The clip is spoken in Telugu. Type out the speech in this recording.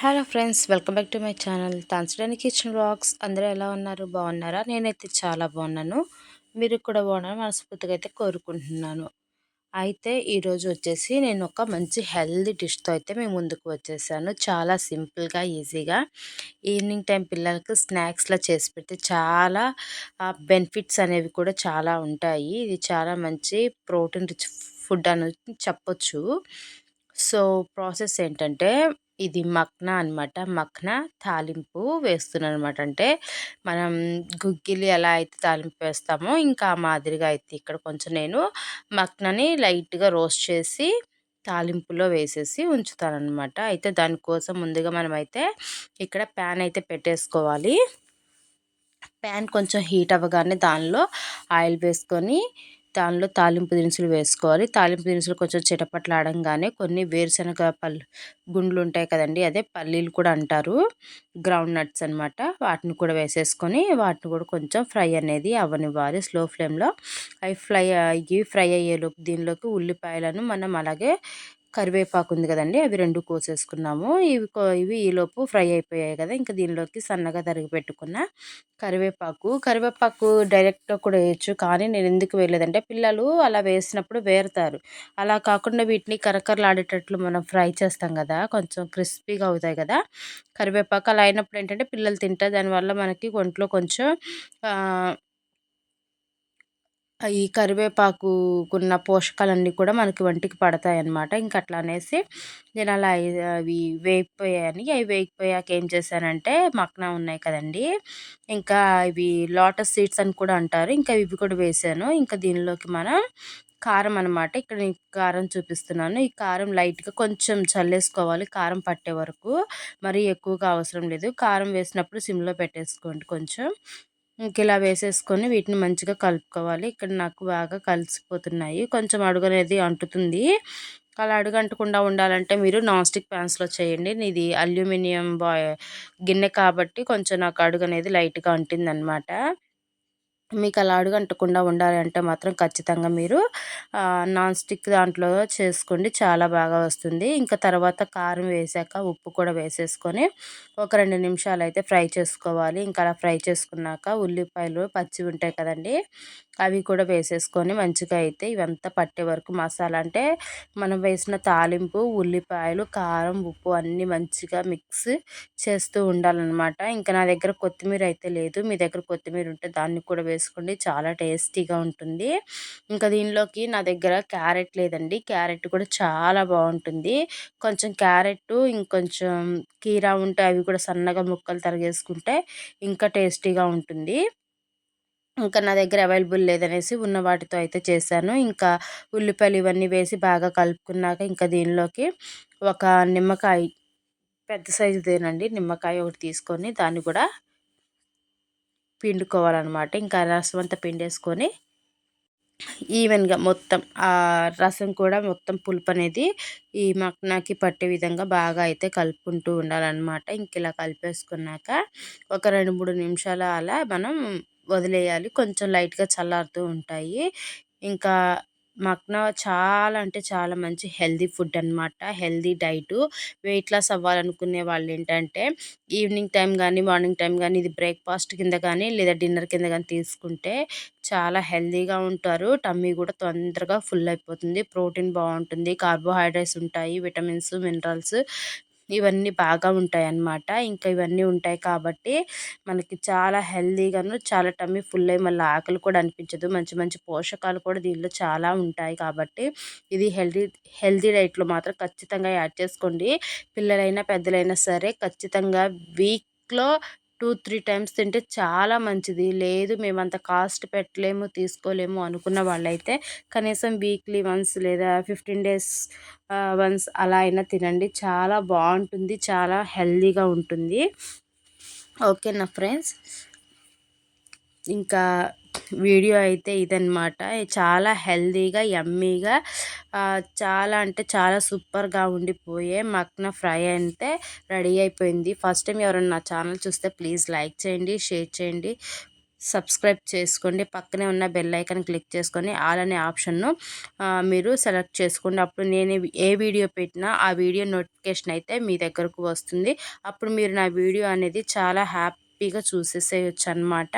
Hello friends welcome back to my channel తాన్సడానికి kitchen blogs అందరూ ఎలా ఉన్నారు? బాగున్నారా? నేనైతే చాలా బాగున్నాను. మీరు కూడా బాగున్నారు మనస్ఫూర్తిగా అయితే కోరుకుంటున్నాను. అయితే ఈరోజు వచ్చేసి నేను ఒక మంచి హెల్దీ డిష్తో అయితే మేము ముందుకు వచ్చేసాను. చాలా సింపుల్గా ఈజీగా ఈవినింగ్ టైం పిల్లలకు స్నాక్స్లో చేసి పెడితే చాలా బెనిఫిట్స్ అనేవి కూడా చాలా ఉంటాయి. ఇది చాలా మంచి ప్రోటీన్ రిచ్ ఫుడ్ అని చెప్పొచ్చు. సో ప్రాసెస్ ఏంటంటే ఇది మక్నా అనమాట మక్నా తాలింపు వేస్తున్నాను అనమాట అంటే మనం గుగ్గిలి ఎలా అయితే తాలింపు వేస్తామో ఇంకా మాదిరిగా అయితే ఇక్కడ కొంచెం నేను మక్నని లైట్గా రోస్ట్ చేసి తాలింపులో వేసేసి ఉంచుతానమాట అయితే దానికోసం ముందుగా మనమైతే ఇక్కడ ప్యాన్ అయితే పెట్టేసుకోవాలి. ప్యాన్ కొంచెం హీట్ అవ్వగానే దానిలో ఆయిల్ వేసుకొని దానిలో తాలింపు దినుసులు వేసుకోవాలి. తాలింపు దినుసులు కొంచెం చిటపట్లాడంగానే కొన్ని వేరుశనగ పళ్ళు గుండ్లు ఉంటాయి కదండి అదే పల్లీలు కూడా అంటారు. గ్రౌండ్ నట్స్ అనమాట వాటిని కూడా వేసేసుకొని వాటిని కూడా కొంచెం ఫ్రై అనేది అవ్వనివ్వాలి స్లో ఫ్లేమ్లో. అవి ఫ్రై అయ్యి ఫ్రై అయ్యేలోపు దీనిలోకి ఉల్లిపాయలను మనం అలాగే కరివేపాకు ఉంది కదండి అవి రెండు కోసేసుకున్నాము. ఇవి ఇవి ఈలోపు ఫ్రై అయిపోయాయి కదా ఇంకా దీనిలోకి సన్నగా తరిగి పెట్టుకున్న కరివేపాకు. కరివేపాకు డైరెక్ట్గా కూడా వేయచ్చు కానీ నేను ఎందుకు వేయలేదంటే పిల్లలు అలా వేసినప్పుడు వేరుతారు. అలా కాకుండా వీటిని కరకరలాడేటట్లు మనం ఫ్రై చేస్తాం కదా కొంచెం క్రిస్పీగా అవుతాయి కదా. కరివేపాకు అలా అయినప్పుడు ఏంటంటే పిల్లలు తింటారు దానివల్ల మనకి ఒంట్లో కొంచెం ఈ కరివేపాకుకున్న పోషకాలన్నీ కూడా మనకి వంటికి పడతాయి అన్నమాట ఇంక అట్లా అనేసి నేను అలా అవి వేగిపోయాయని అవి వేగిపోయాక ఏం చేశానంటే మక్నా ఉన్నాయి కదండి ఇంకా ఇవి లోటస్ సీడ్స్ అని కూడా అంటారు. ఇంకా ఇవి కూడా వేసాను. ఇంకా దీనిలోకి మనం కారం అనమాట ఇక్కడ నేను కారం చూపిస్తున్నాను. ఈ కారం లైట్గా కొంచెం చల్లేసుకోవాలి కారం పట్టే వరకు. మరీ ఎక్కువగా అవసరం లేదు. కారం వేసినప్పుడు సిమ్లో పెట్టేసుకోండి కొంచెం. ఇలా వేసేసుకొని వీటిని మంచిగా కలుపుకోవాలి. ఇక్కడ నాకు బాగా కలిసిపోతున్నాయి. కొంచెం అడుగు అనేది అంటుతుంది. అలా అడుగంటకుండా ఉండాలంటే మీరు నాన్ స్టిక్ ప్యాన్స్లో చేయండి. ఇది అల్యూమినియం బాయ్ గిన్నె కాబట్టి కొంచెం నాకు అడుగు అనేది లైట్గా అంటిందనమాట. అనమాట మీకు అలా అడుగంటకుండా అంటకుండా ఉండాలంటే మాత్రం ఖచ్చితంగా మీరు నాన్ స్టిక్ దాంట్లో చేసుకోండి. చాలా బాగా వస్తుంది. ఇంకా తర్వాత కారం వేసాక ఉప్పు కూడా వేసేసుకొని ఒక రెండు నిమిషాలు అయితే ఫ్రై చేసుకోవాలి. ఇంకా అలా ఫ్రై చేసుకున్నాక ఉల్లిపాయలు పచ్చి ఉంటాయి కదండి అవి కూడా వేసేసుకొని మంచిగా అయితే ఇవంతా పట్టే వరకు మసాలా అంటే మనం వేసిన తాలింపు ఉల్లిపాయలు కారం ఉప్పు అన్నీ మంచిగా మిక్స్ చేస్తూ ఉండాలన్నమాట. ఇంకా నా దగ్గర కొత్తిమీర అయితే లేదు. మీ దగ్గర కొత్తిమీర ఉంటే దాన్ని కూడా వేసుకోండి. చాలా టేస్టీగా ఉంటుంది. ఇంకా దీనిలోకి నా దగ్గర క్యారెట్ లేదండి. క్యారెట్ కూడా చాలా బాగుంటుంది. కొంచెం క్యారెట్ ఇంకొంచెం కీరా ఉంటే అవి కూడా సన్నగా ముక్కలు తరిగేసుకుంటే ఇంకా టేస్టీగా ఉంటుంది. ఇంకా నా దగ్గర అవైలబుల్ లేదనేసి ఉన్న వాటితో అయితే చేశాను. ఇంకా ఉల్లిపాయలు ఇవన్నీ వేసి బాగా కలుపుకున్నాక ఇంకా దీనిలోకి ఒక నిమ్మకాయ పెద్ద సైజుదేనండి. నిమ్మకాయ ఒకటి తీసుకొని దాన్ని కూడా పిండుకోవాలన్నమాట. ఇంకా రసం అంతా పిండేసుకొని ఈవెన్గా మొత్తం ఆ రసం కూడా మొత్తం పులుపు అనేది ఈ మక్నాకి పట్టే విధంగా బాగా అయితే కలుపుకుంటూ ఉండాలన్నమాట. ఇంక ఇలా కలిపేసుకున్నాక ఒక రెండు మూడు నిమిషాల అలా మనం వదిలేయాలి. కొంచెం లైట్గా చల్లారుతూ ఉంటాయి. ఇంకా మక్నా చాలా అంటే చాలా మంచి హెల్దీ ఫుడ్ అనమాట హెల్దీ డైట్. వెయిట్ లాస్ అవ్వాలనుకునే వాళ్ళు ఏంటంటే ఈవినింగ్ టైం కానీ మార్నింగ్ టైం కానీ ఇది బ్రేక్ఫాస్ట్ కింద కానీ లేదా డిన్నర్ కింద కానీ తీసుకుంటే చాలా హెల్దీగా ఉంటారు. టమ్మీ కూడా తొందరగా ఫుల్ అయిపోతుంది. ప్రోటీన్ బాగుంటుంది. కార్బోహైడ్రేట్స్ ఉంటాయి. విటమిన్స్ మినరల్స్ ఇవన్నీ బాగా ఉంటాయి అన్నమాట ఇంకా ఇవన్నీ ఉంటాయి కాబట్టి మనకి చాలా హెల్దీగాను చాలా టమ్మీ ఫుల్ అయ్యి మళ్ళీ ఆకలి కూడా అనిపించదు. మంచి మంచి పోషకాలు కూడా దీనిలో చాలా ఉంటాయి కాబట్టి ఇది హెల్దీ హెల్దీ డైట్లో మాత్రం ఖచ్చితంగా యాడ్ చేసుకోండి. పిల్లలైనా పెద్దలైనా సరే ఖచ్చితంగా వీక్లో టూ త్రీ టైమ్స్ తింటే చాలా మంచిది. లేదు మేము అంత కాస్ట్ పెట్టలేము తీసుకోలేము అనుకున్న వాళ్ళైతే కనీసం వీక్లీ వన్స్ లేదా ఫిఫ్టీన్ డేస్ వన్స్ అలా అయినా తినండి. చాలా బాగుంటుంది చాలా హెల్దీగా ఉంటుంది. ఓకే నా ఫ్రెండ్స్. ఇంకా వీడియో అయితే ఇదనమాట చాలా హెల్దీగా యమ్మీగా చాలా అంటే చాలా సూపర్గా ఉండిపోయే మక్న ఫ్రై అయితే రెడీ అయిపోయింది. ఫస్ట్ టైం ఎవరైనా నా ఛానల్ చూస్తే ప్లీజ్ లైక్ చేయండి షేర్ చేయండి సబ్స్క్రైబ్ చేసుకోండి. పక్కనే ఉన్న బెల్ ఐకాన్ క్లిక్ చేసుకొని ఆల్ అనే ఆప్షన్ను మీరు సెలెక్ట్ చేసుకోండి. అప్పుడు నేను ఏ వీడియో పెట్టినా ఆ వీడియో నోటిఫికేషన్ అయితే మీ దగ్గరకు వస్తుంది. అప్పుడు మీరు నా వీడియో అనేది చాలా హ్యాపీగా చూసేసేయచ్చు అనమాట